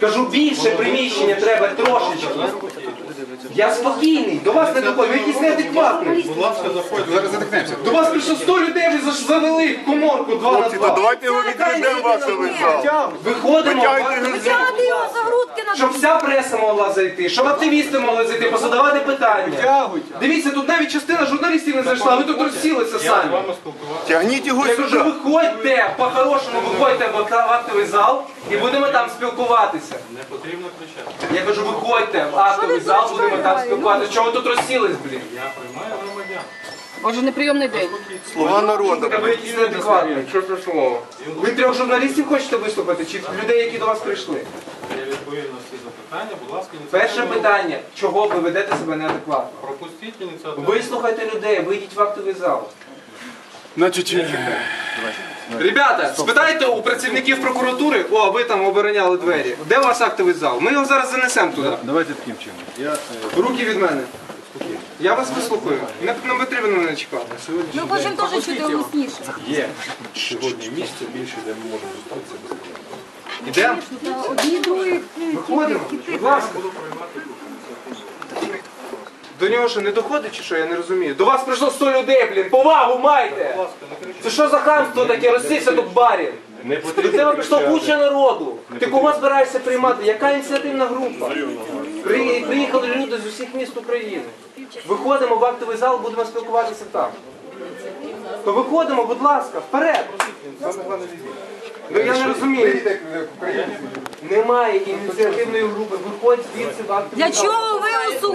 Кажу, більше приміщення треба трошечки. Я спокійний, до вас не доходить, ви якісь неадекватний. Будь ласка, заходьте. Зараз затикнемося. До вас прийшло 100 людей, ви заш- завели коморку 2 на Хлопці, та 2. давайте його відведемо в актовий зал. Виходимо, Витягайте його за грудки на щоб вся преса могла зайти, щоб активісти могли зайти, позадавати питання. Дивіться, тут навіть частина журналістів не зайшла, ви тут розсілися самі. Тягніть його Я кажу, сюди. виходьте, по-хорошому виходьте в акт- в актовий зал і будемо там спілкуватися. Не потрібно кричати. Я кажу, виходьте в актовий зал, будемо там спілкуватися. Чого ви тут розсілись, блін? Я приймаю громадян. Боже, неприйомний день. Слуга народу. Ви якісь неадекватні. Що це слово? Ви трьох журналістів хочете виступити, чи людей, які до вас прийшли? Я відповім на всі запитання. Будь ласка, Перше питання, чого ви ведете себе неадекватно? Пропустіть ініціативу. Вислухайте людей, вийдіть в актовий зал. Значить, Ребята, спитайте у працівників прокуратури, о, ви там обороняли двері. Де у вас актовий зал? Ми його зараз занесемо туди. давайте таким чином. Я е, Руки від мене. Я вас вислухаю. Не, не потрібно мене чекати. Ми хочемо теж чути голосніше. є сьогодні місце більше, де ми можемо зустрітися без проблем. Ідемо? Виходимо. Будь ласка. До нього що не доходить чи що, я не розумію. До вас прийшло 100 людей, блін, повагу майте! Це що за хамство таке? Розсівся тут в барі. До тебе прийшло куча народу. Ти кого збираєшся приймати? Яка ініціативна група? При- Приїхали люди з усіх міст України. Виходимо в актовий зал, будемо спілкуватися там. То виходимо, будь ласка, вперед. Ну я не розумію. Немає ініціативної групи. Виходь звідси в актовий Для чого ви усунули?